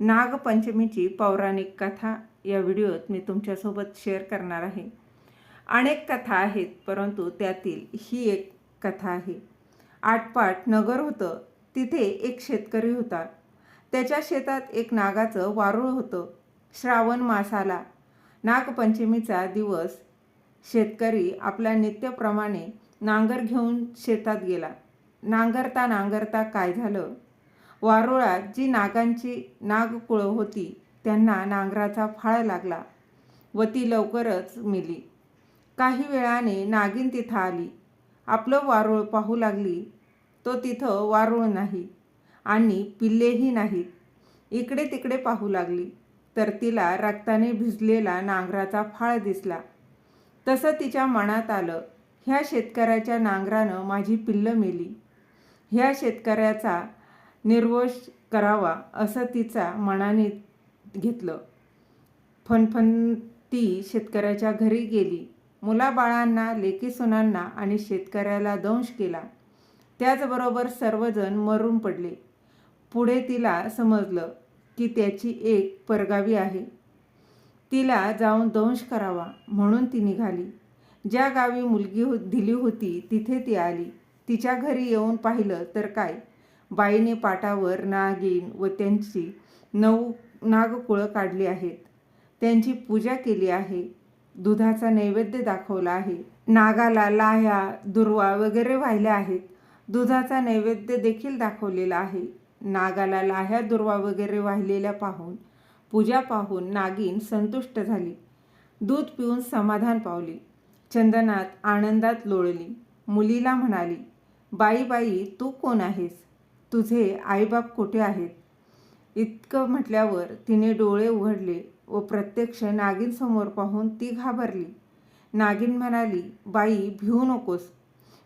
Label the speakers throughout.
Speaker 1: नागपंचमीची पौराणिक कथा या व्हिडिओत मी तुमच्यासोबत शेअर करणार आहे. अनेक कथा आहेत परंतु त्यातील ही एक कथा आहे. आटपाट नगर होतं तिथे एक शेतकरी होता. त्याच्या शेतात एक नागाचं वारूळ होतं. श्रावण मासाला नागपंचमीचा दिवस. शेतकरी आपल्या नित्यप्रमाणे नांगर घेऊन शेतात गेला. नांगरता नांगरता काय झालं? वारुळात जी नागांची नागकुळं होती त्यांना नांगराचा फाळ लागला व ती लवकरच मिली. काही वेळाने नागिन तिथं आली. आपलं वारूळ पाहू लागली. तो तिथं वारूळ नाही आणि पिल्लेही नाहीत. इकडे तिकडे पाहू लागली. तर तिला रक्ताने भिजलेला नांगराचा फाळ दिसला. तसं तिच्या मनात आलं ह्या शेतकऱ्याच्या नांगरानं माझी पिल्लं मेली. ह्या शेतकऱ्याचा निर्वोष करावा असं तिचा मनाने घेतलं. फनफन ती शेतकऱ्याच्या घरी गेली. मुलाबाळांना लेकी सुनांना आणि शेतकऱ्याला दंश केला. त्याचबरोबर सर्वजण मरून पडले. पुढे तिला समजलं की त्याची एक परगावी आहे. तिला जाऊन दंश करावा म्हणून ती निघाली. ज्या गावी मुलगी हो दिली होती तिथे ती आली. तिच्या घरी येऊन पाहिलं तर काय? बाईने पाटावर नागिन व त्यांची नऊ नागकुळं काढली आहेत. त्यांची पूजा केली आहे. दुधाचा नैवेद्य दाखवला आहे. नागाला लाह्या दुर्वा वगैरे वाहिल्या आहेत. दुधाचा नैवेद्य देखील दाखवलेला आहे. नागाला लाह्या दुर्वा वगैरे वाहिलेल्या पाहून पूजा पाहून नागिन संतुष्ट झाली. दूध पिऊन समाधान पावली. चंदनात आनंदात लोळली. मुलीला म्हणाली बाई बाई तू कोण आहेस? तुझे आईबाप कुठे आहेत? इतकं म्हटल्यावर तिने डोळे उघडले व प्रत्यक्ष नागिनसमोर पाहून ती घाबरली. नागिन म्हणाली बाई भिवू नकोस.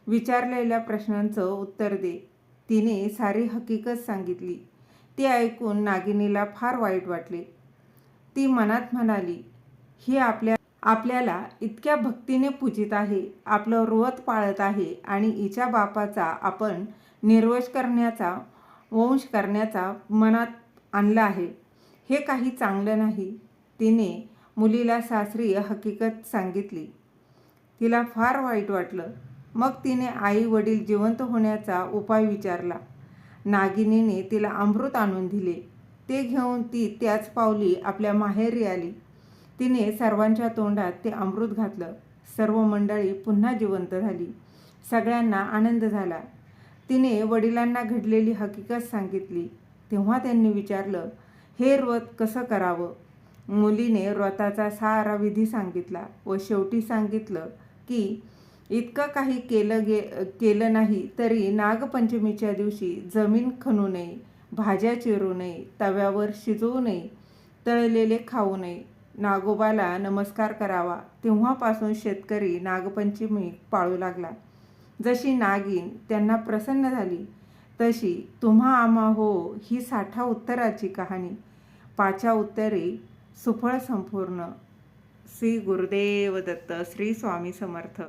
Speaker 1: विचारलेल्या प्रश्नांचं उत्तर दे. तिने सारी हकीकत सांगितली. ती ऐकून नागिनीला फार वाईट वाटले. ती मनात म्हणाली ही आपल्या आपल्याला इतक्या भक्तीने पूजित आहे आपलं व्रत पाळत आहे आणि हिच्या बापाचा आपण निर्वश करण्याचा वंश करण्याचा मनात आणला आहे. हे काही चांगलं नाही तिने मुलीला सासरी हकीकत सांगितली. तिला फार वाईट वाटलं. मग तिने आई वडील जिवंत होण्याचा उपाय विचारला. नागिनीने तिला अमृत आणून दिले. ते घेऊन ती त्याच पावली आपल्या माहेरी आली. तिने सर्वांच्या तोंडात ते अमृत घातलं. सर्व मंडळी पुन्हा जिवंत झाली. सगळ्यांना आनंद झाला. तिने वडिलांना घडलेली हकीकत सांगितली. तेव्हा त्यांनी विचारलं हे व्रत कसं करावं? मुलीने व्रताचा सारा विधी सांगितला व शेवटी सांगितलं की इतकं काही केलं गे केलं नाही तरी नागपंचमीच्या दिवशी जमीन खणू नये भाज्या चिरू नये तव्यावर शिजवू नये तळलेले खाऊ नये नागोबाला नमस्कार करावा. तेव्हापासून शेतकरी नागपंचमी पाळू लागला. जशी नागिन त्यांना प्रसन्न झाली तशी तुम्हा आमा हो ही साठा उत्तराची कहाणी. पाचा उत्तरे सुफळ संपूर्ण. श्री गुरुदेव दत्त श्री स्वामी समर्थ.